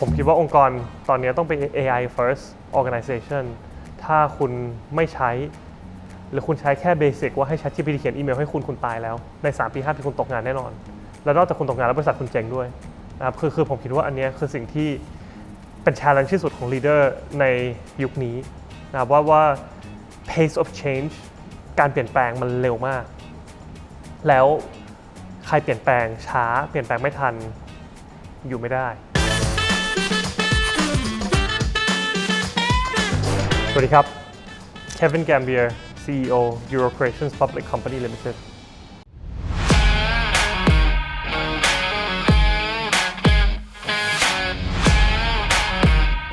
ผมคิดว่าองค์กรตอนนี้ต้องเป็น AI first organization ถ้าคุณไม่ใช้ หรือคุณใช้แค่เบสิกว่าให้ ChatGPT เขียนอีเมลให้คุณคุณตายแล้ว ใน 3 ปี 5 ปีคุณตกงานแน่นอน แล้วนอกจากคุณตกงานแล้วบริษัทคุณเจ๊งด้วยนะครับคือคือผมคิดว่าอันนี้คือสิ่งที่เป็น challenge ที่สุดของ leader ในยุคนี้นะครับว่าว่า pace of change การเปลี่ยนแปลงมันเร็วมาก แล้วใครเปลี่ยนแปลงช้า เปลี่ยนแปลงไม่ทันอยู่ไม่ได้ วัสดีครับ Kevin Gambier CEO Euro Creations Public Company Limited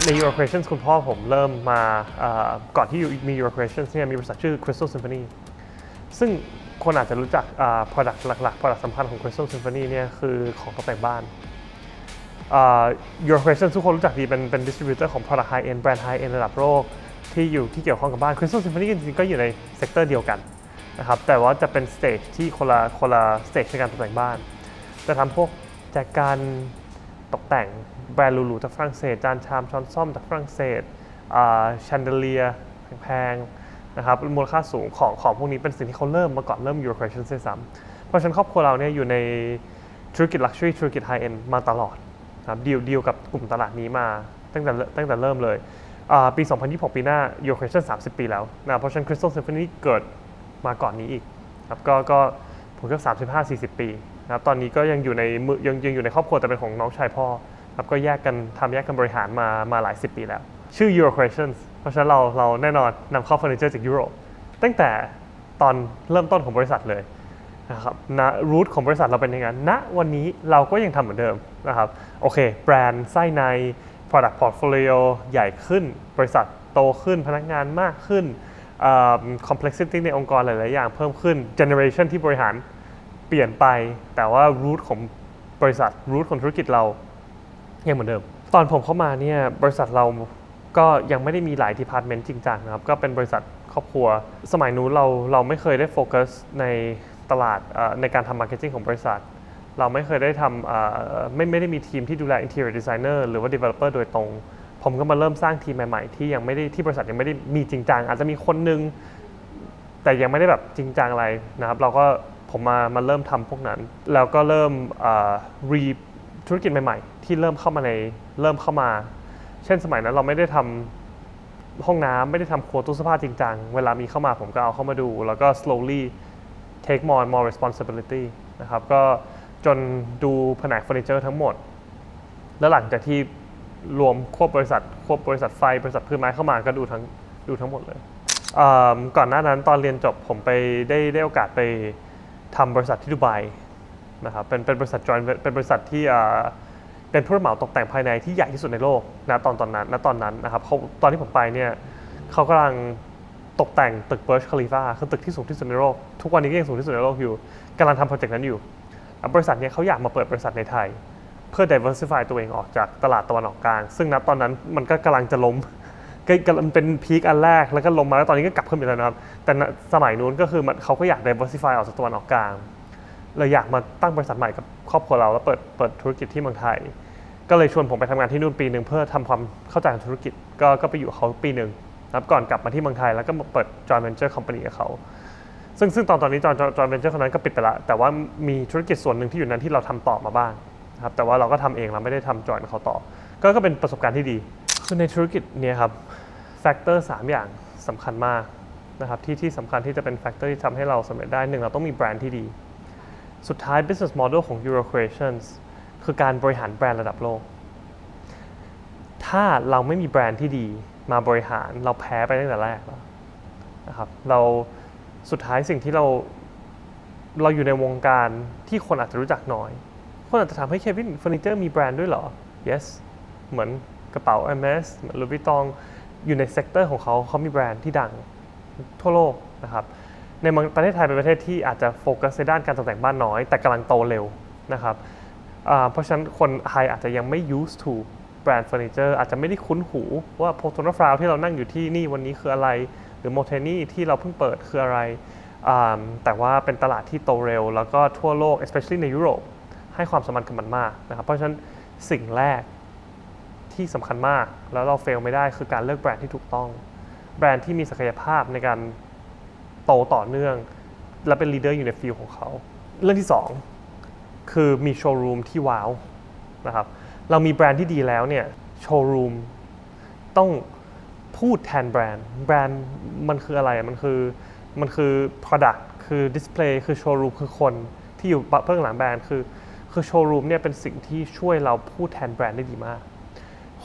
ใน Euro Creations คุณพ่อผมเริ่มมาก่อนที่มี Euro Creations เนี่ยมีบริษัทชื่อ Crystal Symphony ซึ่งคนอาจจะรู้จักอ่า product หลักๆ product สำคัญของ Crystal Symphony เนี่ยคือของตกแต่งบ้าน uh, Your Question ทุกคนรู้จักดีเป็นเป็น distributor ของ product high end แบรนด์ high end ระดับโลก ที่อยู่ที่เกี่ยวข้องกับบ้าน Crystal Symphony จริงๆก็อยู่ในเซกเตอร์เดียวกันนะครับแต่ว่าจะเป็นสเตจที่คนละคนละสเตจในการตกแต่งบ้าน จะทำพวกแจกันตกแต่งแบรนด์หรูๆจากฝรั่งเศสจานชามช้อนซ่อมจากฝรั่งเศสชันเดเลียแพงๆนะครับมูลค่าสูงของของพวกนี้เป็นสิ่งที่เขาเริ่มมาก่อนเริ่ม Euro Question ด้วยซ้ำเพราะฉะนั้นครอบครัวเราเนี่ยอยู่ในธุรกิจ Luxury ธุรกิจ High End มาตลอดนะครับดีลดีลกับกลุ่มตลาดนี้มาตั้งแต่ตั้งแต่เริ่มเลย ปี 2026 ปีหน้า Euro Question 30 ปีแล้วนะเพราะฉะนั้น Crystal Symphony เกิดมาก่อนนี้อีกครับก็ก็ผมก็ 35 40 ปีนะครับตอนนี้ก็ยังอยู่ในมือยังยังอยู่ในครอบครัวแต่เป็นของน้องชายพ่อครับก็แยกกันทำแยกกันบริหารมามาหลาย 10 ปีแล้ว ชื่อ Euro Questions เพราะฉะนั้นเราเราแน่นอนนำเข้าเฟอร์นิเจอร์จากยุโรปตั้งแต่ตอนเริ่มต้นของบริษัทเลยนะครับนะรูทของบริษัทเราเป็นยังไงณวันนี้เราก็ยังทำเหมือนเดิมนะครับโอเค แบรนด์ไส้ใน product portfolio ใหญ่ขึ้น บริษัทโตขึ้นพนักงานมากขึ้นเอ่อ complexity ในองค์กรหลาย ๆ อย่างเพิ่มขึ้น generation ที่บริหารเปลี่ยนไป แต่ว่ารูทของบริษัทรูทของธุรกิจเรายังเหมือนเดิม ตอนผมเข้ามาเนี่ยบริษัทเราก็ยังไม่ได้มีหลาย department จริงจังนะครับ ก็เป็นบริษัทครอบครัว สมัยนู้นเราเราไม่เคยได้โฟกัสในตลาดในการทำมาร์เก็ตติ้งของบริษัท เราไม่เคยได้ทำไม่ไม่ได้มีทีมที่ดูแล interior designer หรือว่า developer โดยตรง ผมก็มาเริ่มสร้างทีมใหม่ ๆ ที่ยังไม่ได้ที่บริษัทยังไม่ได้มีจริงจังอาจจะมีคนนึง แต่ยังไม่ได้แบบจริงจังอะไรนะครับ เราก็ผมมามาเริ่มทำพวกนั้น แล้วก็เริ่มรีธุรกิจใหม่ ๆ ที่เริ่มเข้ามาในเริ่มเข้ามา เช่นสมัยนั้นเราไม่ได้ทำห้องน้ำไม่ได้ทำครัวตู้เสื้อผ้าจริงจังเวลามีเข้ามาผมก็เอาเข้ามาดู แล้วก็ slowly take more and more responsibility นะครับก็ จนดูแผนกเฟอร์นิเจอร์ทั้งหมด แล้วหลังจากที่รวมควบบริษัทควบบริษัทไฟบริษัทพื้นไม้เข้ามาก็ดูทั้งดูทั้งหมดเลยเก่อนหน้านั้นตอนเรียนจบผมไปได้ได้โอกาสไปทำบริษัทที่ดูไบนะครับเป็นเป็นบริษัท joint เป็นบริษัทที่เป็นผู้รับเหมาตกแต่งภายในที่ใหญ่ที่สุดในโลกนะตอนตอนนั้นณตอนนั้นนะครับเขาตอนที่ผมไปเนี่ยเขากำลังตกแต่งตึกเบิร์ชคาลิฟาคือตึกที่สูงที่สุดในโลก ทุกวันนี้ก็ยังสูงที่สุดในโลกอยู่กำลังทำโปรเจกต์นั้นอยู่ บริษัทเนี้เขาอยากมาเปิดบริษัทในไทย เพื่อ diversify ตัวเองออกจากตลาดตะวันออกกลาง ซึ่งณตอนนั้นมันก็กำลังจะล้มก็กำลังเป็นพีคอันแรกแล้วก็ลงมาแล้วตอนนี้ก็กลับขึ้นไปแล้วนะครับ แต่สมัยนู้นก็คือมันเขาก็อยาก diversify ออกจากตะวันออกกลางเลยอยากมาตั้งบริษัทใหม่กับครอบครัวเราแล้วเปิดเปิดธุรกิจที่เมืองไทย ก็เลยชวนผมไปทำงานที่นู่นปีหนึ่งเพื่อทำความเข้าใจธุรกิจก็ก็ไปอยู่เขาปีหนึ่งนะครับก่อนกลับมาที่เมืองไทยแล้วก็มาเปิด joint venture company กับเขา ซึ่งซึ่งตอนตอนนี้ joint joint venture คนนั้นก็ปิดไปละแต่ว่ามีธุรกิจส่วนหนึ่งที่อยู่นั้นที่เราทำต่อมาบ้างนะครับแต่ว่าเราก็ทำเองเราไม่ได้ทำ joint กับเขาต่อ ก็ก็เป็นประสบการณ์ที่ดี คือในธุรกิจเนี่ยครับแฟกเตอร์สามอย่างสำคัญมากนะครับที่ที่สำคัญที่จะเป็นแฟกเตอร์ที่ทำให้เราสำเร็จได้หนึ่งเราต้องมีแบรนด์ที่ดี สุดท้าย business model ของ Euro Creations คือการบริหารแบรนด์ระดับโลก ถ้าเราไม่มีแบรนด์ที่ดีมาบริหารเราแพ้ไปตั้งแต่แรกแล้วนะครับเรา สุดท้ายสิ่งที่เราเราอยู่ในวงการที่คนอาจจะรู้จักน้อย คนอาจจะถามให้เควินเฟอร์นิเจอร์มีแบรนด์ด้วยเหรอ yes เหมือนกระเป๋า MS เหมือนลูบิตองอยู่ในเซกเตอร์ของเขาเขามีแบรนด์ที่ดังทั่วโลกนะครับในเมืองประเทศไทยเป็นประเทศที่อาจจะโฟกัสในด้านการตกแต่งบ้านน้อย แต่กำลังโตเร็วนะครับเพราะฉะนั้นคนไทยอาจจะยังไม่ used to แบรนด์เฟอร์นิเจอร์อาจจะไม่ได้คุ้นหูว่าโพโทนฟราวที่เรานั่งอยู่ที่นี่วันนี้คืออะไร รือโมเทนี่ที่เราเพิ่งเปิดคืออะไร แต่ว่าเป็นตลาดที่โตเร็ว แล้วก็ทั่วโลก especially ในยุโรป ให้ความสำคัญกับมันมากนะครับเพราะฉะนั้นสิ่งแรกที่สำคัญมาก แล้วเราเฟลไม่ได้คือการเลือกแบรนด์ที่ถูกต้อง แบรนด์ที่มีศักยภาพในการโตต่อเนื่อง และเป็นลีดเดอร์อยู่ในฟิลของเขา เรื่องที่ 2 คือมีโชว์รูมที่ว้าวนะครับเรามีแบรนด์ที่ดีแล้วเนี่ยโชว์รูมต้อง พูดแทนแบรนด์ แบรนด์มันคืออะไร มันคือ มันคือ product คือ display คือโชว์รูมคือคนที่อยู่เบื้องหลังแบรนด์ คือ คือโชว์รูมเนี่ยเป็นสิ่งที่ช่วยเราพูดแทนแบรนด์ได้ดีมาก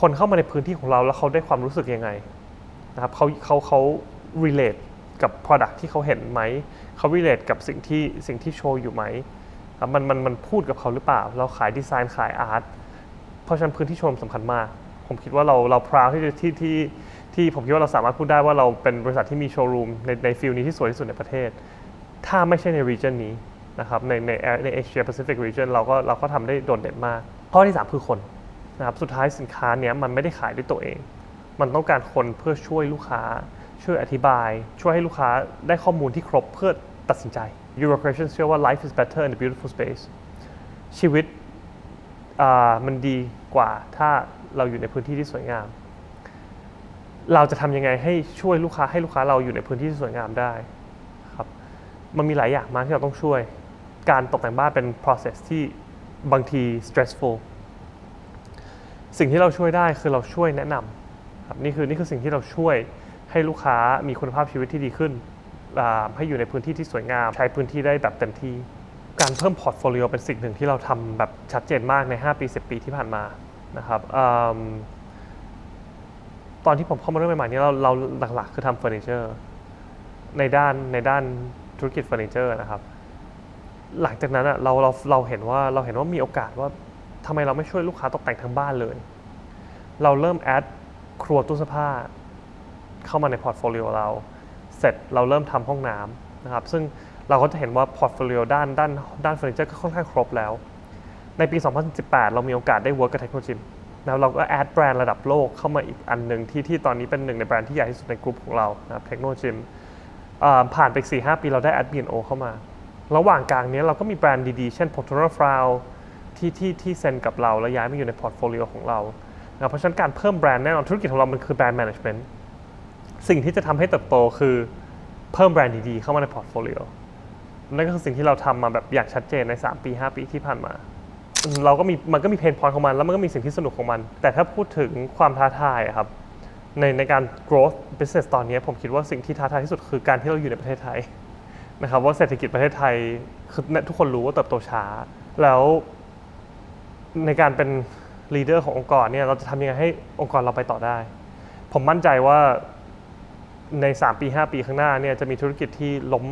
คนเข้ามาในพื้นที่ของเราแล้วเขาได้ความรู้สึกยังไงนะครับเขาเขาเขา relate กับ product ที่เขาเห็นไหม เขา relate กับสิ่งที่สิ่งที่โชว์อยู่ไหมครับมันมันมันพูดกับเขาหรือเปล่า เราขายดีไซน์ขายอาร์ตเพราะฉะนั้นพื้นที่โชว์รูมสำคัญมาก ผมคิดว่าเราเราพราวที่จะที่ที่ ที่ผมคิดว่าเราสามารถพูดได้ว่าเราเป็นบริษัทที่มีโชว์รูมในในฟิลนี้ที่สวยที่สุดในประเทศ ถ้าไม่ใช่ใน region นี้นะครับในในใน Asia Pacific region เราก็เราก็ทำได้โดดเด่นมาก ข้อที่ 3 คือคนนะครับสุดท้ายสินค้าเนี้ยมันไม่ได้ขายด้วยตัวเอง มันต้องการคนเพื่อช่วยลูกค้า ช่วยอธิบาย ช่วยให้ลูกค้าได้ข้อมูลที่ครบเพื่อตัดสินใจ Eurocreation เชื่อว่า life is better in a beautiful space ชีวิตอ่ามันดีกว่าถ้าเราอยู่ในพื้นที่ที่สวยงาม เราจะทำยังไงให้ช่วยลูกค้าให้ลูกค้าเราอยู่ในพื้นที่ที่สวยงามได้ครับมันมีหลายอย่างมากที่เราต้องช่วย การตกแต่งบ้านเป็น process ที่บางที stressful สิ่งที่เราช่วยได้คือเราช่วยแนะนำครับนี่คือนี่คือสิ่งที่เราช่วยให้ลูกค้ามีคุณภาพชีวิตที่ดีขึ้น ให้อยู่ในพื้นที่ที่สวยงาม ใช้พื้นที่ได้แบบเต็มที่ การเพิ่มพอร์ตโฟลิโอเป็นสิ่งหนึ่งที่เราทำแบบชัดเจนมากใน 5 ปี 10 ปีที่ผ่านมานะครับ อืมตอนที่ผมเข้ามาเรื่องใหม่ๆนี้เราเราหลักๆ คือทำเฟอร์นิเจอร์ในด้านในด้านธุรกิจเฟอร์นิเจอร์นะครับ หลังจากนั้นอะเราเราเราเห็นว่าเราเห็นว่ามีโอกาสว่าทำไมเราไม่ช่วยลูกค้าตกแต่งทั้งบ้านเลย เราเริ่มแอดครัวตู้เสื้อผ้าเข้ามาในพอร์ตโฟลิโอเรา เสร็จเราเริ่มทำห้องน้ำนะครับ ซึ่งเราก็จะเห็นว่าพอร์ตโฟลิโอด้านด้านด้านเฟอร์นิเจอร์ก็ค่อนข้างครบแล้ว ในปี 2018 เรามีโอกาสได้ work กับเทคโนโลยี นะครับเราก็แอดแบรนด์ระดับโลกเข้ามาอีกอันหนึ่งที่ที่ตอนนี้เป็นหนึ่งในแบรนด์ที่ใหญ่ที่สุดในกลุ่มของเรานะครับเทคโนโลยีผ่านไป4-5ปีเราได้แอด B&O เข้ามา ระหว่างกลางนี้เราก็มีแบรนด์ดีๆ เช่น p o r t o n a f r a u ที่ที่ที่เซ็นกับเรา แล้วย้ายมาอยู่ในพอร์ตโฟลิโอของเรานะเพราะฉะนั้นการเพิ่มแบรนด์แน่นอนธุรกิจของเรามันคือแบรนด์ management สิ่งที่จะทำให้เติบโตคือเพิ่มแบรนด์ดีๆเข้ามาในพอร์ตโฟลิโอนั่นก็คือสิ่งที่เราทำมาแบบอย่างชัดเจนใน 3 ปี 5 ปีที่ผ่านมา เราก็มีมันก็มีเพนพอยของมัน แล้วมันก็มีสิ่งที่สนุกของมัน แต่ถ้าพูดถึงความท้าทายอะครับในในการ growth business ตอนนี้ผมคิดว่าสิ่งที่ท้าทายที่สุดคือการที่เราอยู่ในประเทศไทยนะครับว่าเศรษฐกิจประเทศไทยคือทุกคนรู้ว่าเติบโตช้า แล้วในการเป็นลีดเดอร์ขององค์กรเนี่ยเราจะทำยังไงให้องค์กรเราไปต่อได้ ผมมั่นใจว่าใน 3 ปี 5 ปีข้างหน้าเนี่ยจะมีธุรกิจที่ล้ม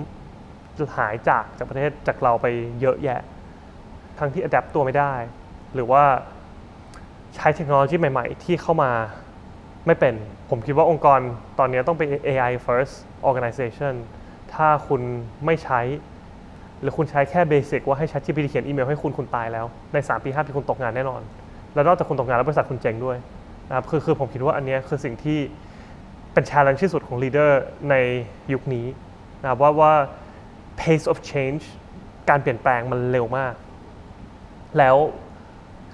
หายจากจากประเทศจากเราไปเยอะแยะ ทั้งที่ adapt ตัวไม่ได้ หรือว่าใช้เทคโนโลยีใหม่ ๆ ที่เข้ามาไม่เป็น ผมคิดว่าองค์กรตอนนี้ต้องเป็น AI first organization ถ้าคุณไม่ใช้ หรือคุณใช้แค่เบสิกว่าให้ ChatGPT เขียนอีเมลให้คุณคุณตายแล้ว ใน 3 ปี 5 ปีคุณตกงานแน่นอน แล้วนอกจากคุณตกงานแล้วบริษัทคุณเจ๊งด้วยนะครับคือคือผมคิดว่าอันนี้คือสิ่งที่เป็น challenge ที่สุดของ leader ในยุคนี้นะครับว่าว่า pace of change การเปลี่ยนแปลงมันเร็วมาก แล้ว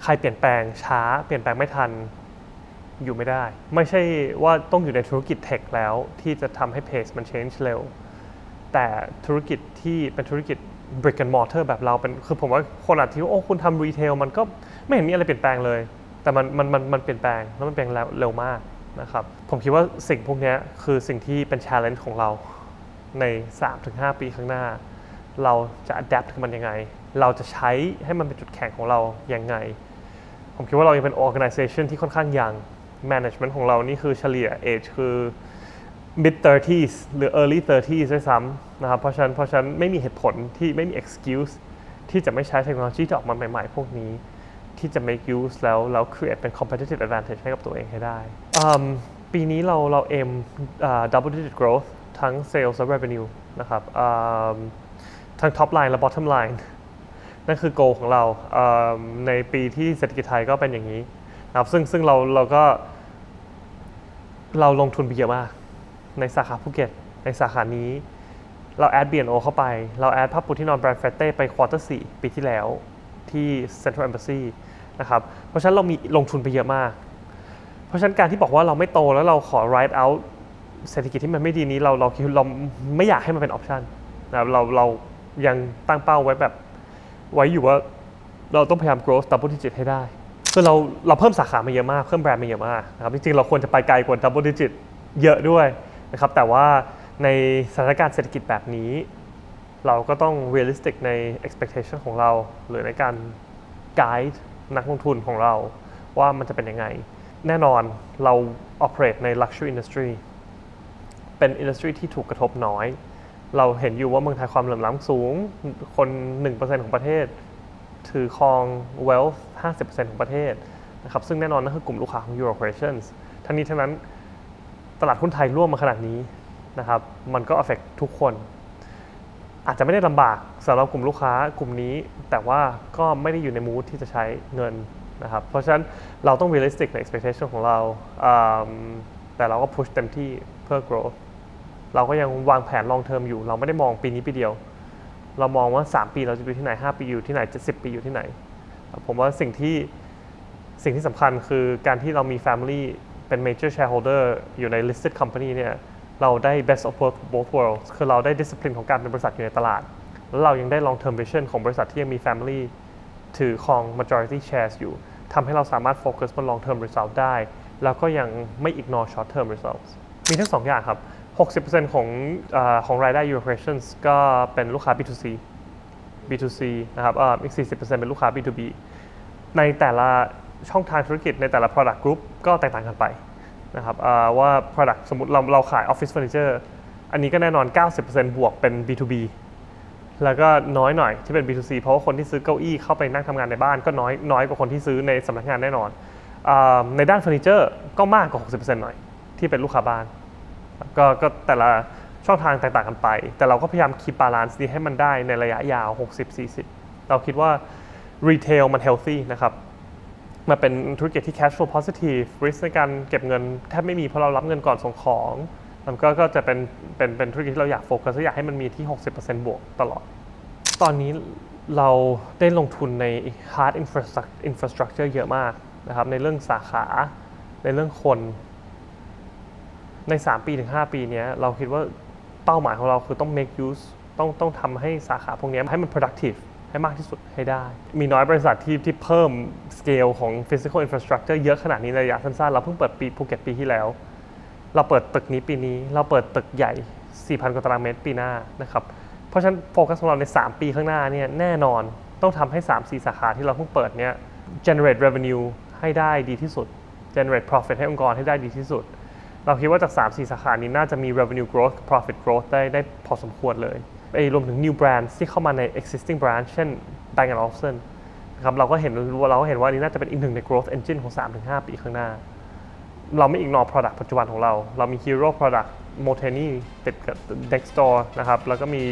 ใครเปลี่ยนแปลงช้า เปลี่ยนแปลงไม่ทันอยู่ไม่ได้ ไม่ใช่ว่าต้องอยู่ในธุรกิจเทคแล้วที่จะทำให้ pace มัน change เร็ว แต่ธุรกิจที่เป็นธุรกิจ brick and mortar แบบเราเป็นคือผมว่าคนอาจจะคิดว่าโอ้คุณทำรีเทลมันก็ไม่เห็นมีอะไรเปลี่ยนแปลงเลย แต่มันมันมันมันเปลี่ยนแปลงแล้วมันเปลี่ยนแปลงเร็วมากนะครับผมคิดว่าสิ่งพวกนี้คือสิ่งที่เป็น challenge ของเราใน 3-5 ปีข้างหน้า เราจะ adapt กับมันยังไง เราจะใช้ให้มันเป็นจุดแข็งของเราอยังไง ผมคิดว่าเรายังเป็น organization ที่ค่อนข้างยัง management ของเรานี่คือเฉลี่ย age คือ mid 30s หรือ early 30s ด้วยซ้ำนะครับ เพราะฉะนั้นเพราะฉะนั้นไม่มีเหตุผลที่ไม่มี excuse ที่จะไม่ใช้เทคโนโลยีที่ออกมาใหม่ๆ พวกนี้ ที่จะ make use แล้วแล้ว create เป็น competitive advantage ให้กับตัวเองให้ได้ ปีนี้เราเรา aim อ่า double digit growth ทั้ง sales และ revenue นะครับทั้ง top line และ bottom line นั่นคือ goal ของเราในปีที่เศรษฐกิจไทยก็เป็นอย่างนี้นะครับซึ่งซึ่งเราเราก็ เราลงทุนไปเยอะมาก ในสาขาภูเก็ต ในสาขานี้ เราแอด B&O เข้าไป เราแอดผ้าปูที่นอนแบรนด์เฟเต้ไปควอเตอร์สี่ปีที่แล้วที่ Central Embassy นะครับเพราะฉะนั้นเรามีลงทุนไปเยอะมาก เพราะฉะนั้นการที่บอกว่าเราไม่โตแล้วเราขอ write out เศรษฐกิจที่มันไม่ดีนี้เราเราคิดเราไม่อยากให้มันเป็นออปชันนะครับเราเรายังตั้งเป้าไว้แบบ ไว้อยู่ว่าเราต้องพยายาม growth double digit ให้ได้คือเราเราเพิ่มสาขามาเยอะมากเพิ่มแบรนด์มาเยอะมากนะครับจริงๆเราควรจะไปไกลกว่า double digit เยอะด้วยนะครับแต่ว่าในสถานการณ์เศรษฐกิจแบบนี้ เราก็ต้อง realistic ใน expectation ของเรา หรือในการ guide นักลงทุนของเราว่ามันจะเป็นยังไง แน่นอนเรา operate ใน luxury industry เป็น industry ที่ถูกกระทบน้อย เราเห็นอยู่ว่าเมืองไทยความเหลื่อมล้ำสูง คน 1%ของประเทศ ถือครอง wealth 50%ของประเทศนะครับซึ่งแน่นอนนั่นคือกลุ่มลูกค้าของ Euro Operations ทั้งนี้ทั้งนั้นตลาดหุ้นไทยร่วมมาขนาดนี้นะครับมันก็ affect ทุกคน อาจจะไม่ได้ลำบากสำหรับกลุ่มลูกค้ากลุ่มนี้ แต่ว่าก็ไม่ได้อยู่ในมูทที่จะใช้เงินนะครับเพราะฉะนั้นเราต้อง realistic ใน expectation ของเรา แต่เราก็ push เต็มที่เพื่อ growth เราก็ยังวางแผน long term อยู่ เราไม่ได้มองปีนี้ปีเดียว เรามองว่า 3 ปีเราจะอยู่ที่ไหน 5 ปีอยู่ที่ไหน70ปีอยู่ที่ไหน ผมว่าสิ่งที่สิ่งที่สำคัญคือการที่เรามี family เป็น major shareholder อยู่ใน listed company เนี่ยเราได้ best of both both worlds คือเราได้ discipline ของการเป็นบริษัทอยู่ในตลาด แล้วเรายังได้ long term vision ของบริษัทที่ยังมี family ถือครอง majority shares อยู่ทำให้เราสามารถโฟกัสบน long term result ได้ แล้วก็ยังไม่ ignore short term results มีทั้งสองอย่างครับ 60%ของอของรายได้ Euro Operations ก็เป็นลูกค้า B2C B2C นะครับอ,อีก 40%เป็นลูกค้า B2B ในแต่ละช่องทางธุรกิจในแต่ละ product group ก็แตกต่างกันไปนะครับว่า product สมมติเราเราขาย office furniture อันนี้ก็แน่นอน 90%บวกเป็น B2B แล้วก็น้อยหน่อยที่เป็น B2C เพราะว่าคนที่ซื้อเก้าอี้เข้าไปนั่งทำงานในบ้านก็น้อยน้อยกว่าคนที่ซื้อในสำนักงานแน่นอนอในด้านเฟอร์นิเจอร์ก็มากกว่า 60%หน่อยที่เป็นลูกค้าบ้าน ก็ก็แต่ละช่องทางแตกต่างกันไป แต่เราก็พยายามคีบาลานซ์นี้ให้มันได้ในระยะยาว 60-40 เราคิดว่ารีเทลมันเฮล t ี y นะครับมาเป็นธุรกิจที่ cash flow positive risk ในการเก็บเงินแทบไม่มีเพราะเรารับเงินก่อนส่งของมันก็ก็จะเป็นเป็นเป็นธุรกิจที่เราอยากโฟกัสอยากให้มันมีที่ 60%บวกตลอด ตอนนี้เราได้ลงทุนใน hard infrastructure เยอะมากนะครับในเรื่องสาขาในเรื่องคน ใน 3 ปีถึง 5 ปีนี้เราคิดว่าเป้าหมายของเราคือต้อง make use ต้องต้องทำให้สาขาพวกนี้ให้มัน productive ให้มากที่สุดให้ได้ มีน้อยบริษัทที่ที่เพิ่ม scale ของ physical infrastructure เยอะขนาดนี้ในระยะสั้นๆ เราเพิ่งเปิดปีภูเก็ตปีที่แล้ว เราเปิดตึกนี้ปีนี้ เราเปิดตึกใหญ่ 4,000 กว่าตารางเมตรปีหน้านะครับ เพราะฉะนั้นโฟกัสของเราใน 3 ปีข้างหน้าเนี่ยแน่นอนต้องทำให้ 3-4 สาขาที่เราเพิ่งเปิดเนี่ย generate revenue ให้ได้ดีที่สุด generate profit ให้องค์กรให้ได้ดีที่สุด เราคิดว่าจาก 3-4 สาขานี้น่าจะมี revenue growth profit growth ได้ได้พอสมควรเลยไอ้รวมถึง new brands ที่เข้ามาใน existing brand เช่น Bang Olufsen นะครับเราก็เห็นเราก็เห็นว่านี่น่าจะเป็นอีกหนึ่งใน growth engine ของ 3-5 ปีข้างหน้า เราไม่ ignore product ปัจจุบันของเรา เรามี hero product m o t e n i ติดกับ Dextor นะครับแล้วก็มี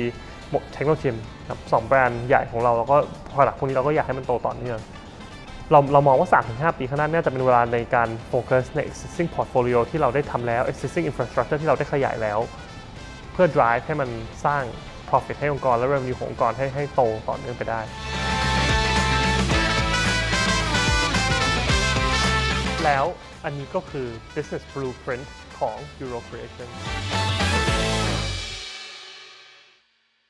Technogym ครับสองแบรนด์ใหญ่ของเรา แล้วก็ product พวกนี้เราก็อยากให้มันโตต่อเนื่อง เราเรามองว่า3-5 ปีข้างหน้าน่าจะเป็นเวลาในการโฟกัสใน existing portfolio ที่เราได้ทำแล้ว existing infrastructure ที่เราได้ขยายแล้ว เพื่อ drive ให้มันสร้าง profit ให้องค์กร และ revenue ขององค์กรให้ให้โตต่อเนื่องไปได้แล้วอันนี้ก็คือ business blueprint ของ Euro Creation